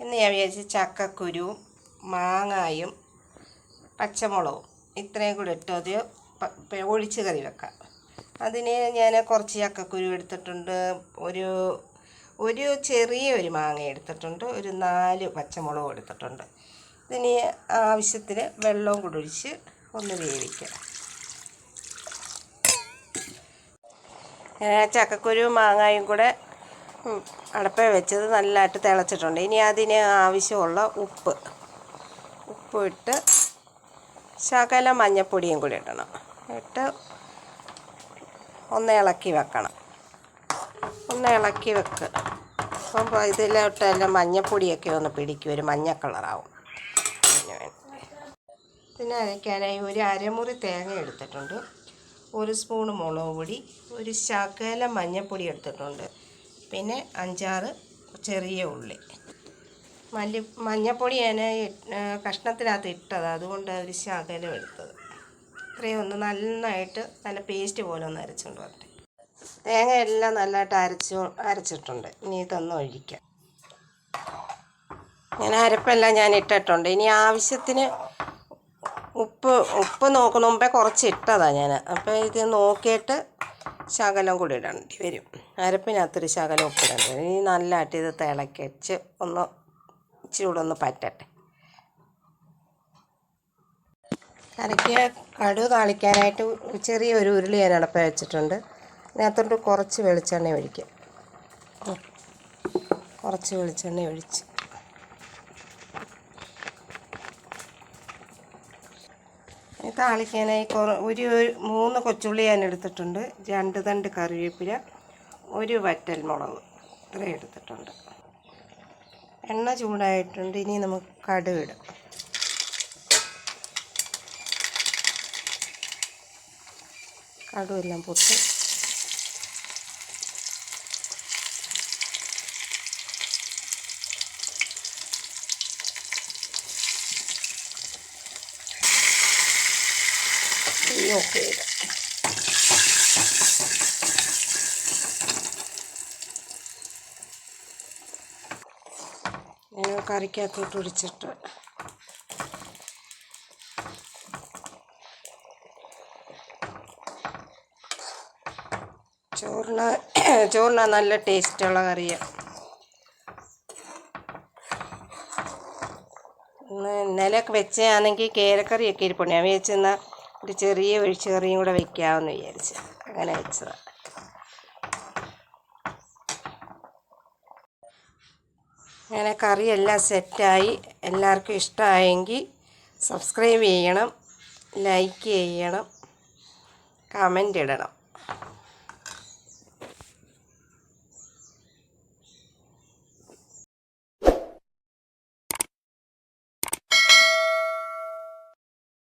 ഇന്ന് ഞാൻ വിചാരിച്ച് ചക്കക്കുരു മാങ്ങായും പച്ചമുളകും ഇത്രയും കൂടി ഇട്ട് അത് ഒഴിച്ച് കറി വെക്കാം. അതിന് ഞാൻ കുറച്ച് ചക്കക്കുരു എടുത്തിട്ടുണ്ട്. ഒരു ഒരു ചെറിയ ഒരു മാങ്ങ എടുത്തിട്ടുണ്ട്. ഒരു നാല് പച്ചമുളകും എടുത്തിട്ടുണ്ട്. ഇതിന് ആവശ്യത്തിന് വെള്ളവും കൂടി ഒഴിച്ച് ഒന്ന് വേവിക്കാം. ചക്കക്കുരു മാങ്ങായും കൂടെ അടപ്പേ വെച്ചത് നല്ലതായിട്ട് തിളച്ചിട്ടുണ്ട്. ഇനി അതിന് ആവശ്യമുള്ള ഉപ്പ്. ഉപ്പ് ഇട്ട് ശകല മഞ്ഞപ്പൊടിയും കൂടി ഇടണം. ഇട്ട് ഒന്ന് ഇളക്കി വെക്കണം. ഒന്ന് ഇളക്കി വെക്ക്. അപ്പം ഇതിലോട്ടെല്ലാം മഞ്ഞപ്പൊടിയൊക്കെ ഒന്ന് പിടിക്കും. ഒരു മഞ്ഞ കളറാവും. പിന്നെ അരയ്ക്കാനായി ഒരു അരമുറി തേങ്ങ എടുത്തിട്ടുണ്ട്. ഒരു സ്പൂൺ മുളക് പൊടി. ഒരു ശകല മഞ്ഞൾപ്പൊടി എടുത്തിട്ടുണ്ട്. പിന്നെ അഞ്ചാറ് ചെറിയ ഉള്ളി. മല്ലി മഞ്ഞൾപ്പൊടി ഞാൻ കഷ്ണത്തിനകത്ത് ഇട്ടത്. അതുകൊണ്ട് ഒരു ശകലം എടുത്തത്. ഇത്രയും ഒന്ന് നന്നായിട്ട് നല്ല പേസ്റ്റ് പോലെ ഒന്ന് അരച്ചുകൊണ്ട് വരട്ടെ. തേങ്ങ എല്ലാം നല്ലതായിട്ട് അരച്ചു അരച്ചിട്ടുണ്ട്. ഇനി ഇതൊന്ന് ഒഴിക്കാം. ഞാൻ അരപ്പെല്ലാം ഞാൻ ഇട്ടിട്ടുണ്ട്. ഇനി ആവശ്യത്തിന് ഉപ്പ് ഉപ്പ് നോക്കുന്ന മുമ്പേ കുറച്ച് ഇട്ടതാണ് ഞാൻ. അപ്പോൾ ഇത് നോക്കിയിട്ട് ശകലം കൂടി ഇടേണ്ടി വരും. അരപ്പിനകത്തൊരു ശകലം ഉപ്പ് ഇടേണ്ടി വരും. ഇനി നല്ലതായിട്ട് ഇത് തിളക്കിച്ച് ഒന്ന് ഇച്ചിരി ഒന്ന് പറ്റട്ടെ. കറിക്ക് കടു താളിക്കാനായിട്ട് ചെറിയൊരു ഉരുളി ഞാൻ അടപ്പ വെച്ചിട്ടുണ്ട്. അതിനകത്തോട്ട് കുറച്ച് വെളിച്ചെണ്ണ ഒഴിക്കും. കുറച്ച് വെളിച്ചെണ്ണ ഒഴിച്ച്. താളിക്കാനായി കുറ ഒരു മൂന്ന് കൊച്ചുള്ളി ഞാൻ എടുത്തിട്ടുണ്ട്. രണ്ട് തണ്ട് കറിവേപ്പില ഒരു വറ്റൽ മുളക് ഇത്രയും എടുത്തിട്ടുണ്ട്. എണ്ണ ചൂടായിട്ടുണ്ട്. ഇനി നമുക്ക് കടുക് ഇടാം. കടുവെല്ലാം പൊട്ടി ചെയ്ത് ഞാൻ കറിക്കകത്തോട്ട് ഒഴിച്ചിട്ട്. ചോറിന് ചോറിന് നല്ല ടേസ്റ്റുള്ള കറിയാണ് ഇന്ന് ഇന്നലെയൊക്കെ വെച്ചാണെങ്കിൽ കേരക്കറിയൊക്കെ ഇരിപ്പുണ്ട്. ഞാൻ വിചാരിച്ചെന്നാൽ ഒരു ചെറിയ ഒഴിച്ച് കൂടെ വെക്കാമെന്ന് വിചാരിച്ച് അങ്ങനെ വെച്ചതാണ് അങ്ങനെ കറിയെല്ലാം സെറ്റായി. എല്ലാവർക്കും ഇഷ്ടമായെങ്കിൽ സബ്സ്ക്രൈബ് ചെയ്യണം ലൈക്ക് ചെയ്യണം കമന്റ് ഇടണം.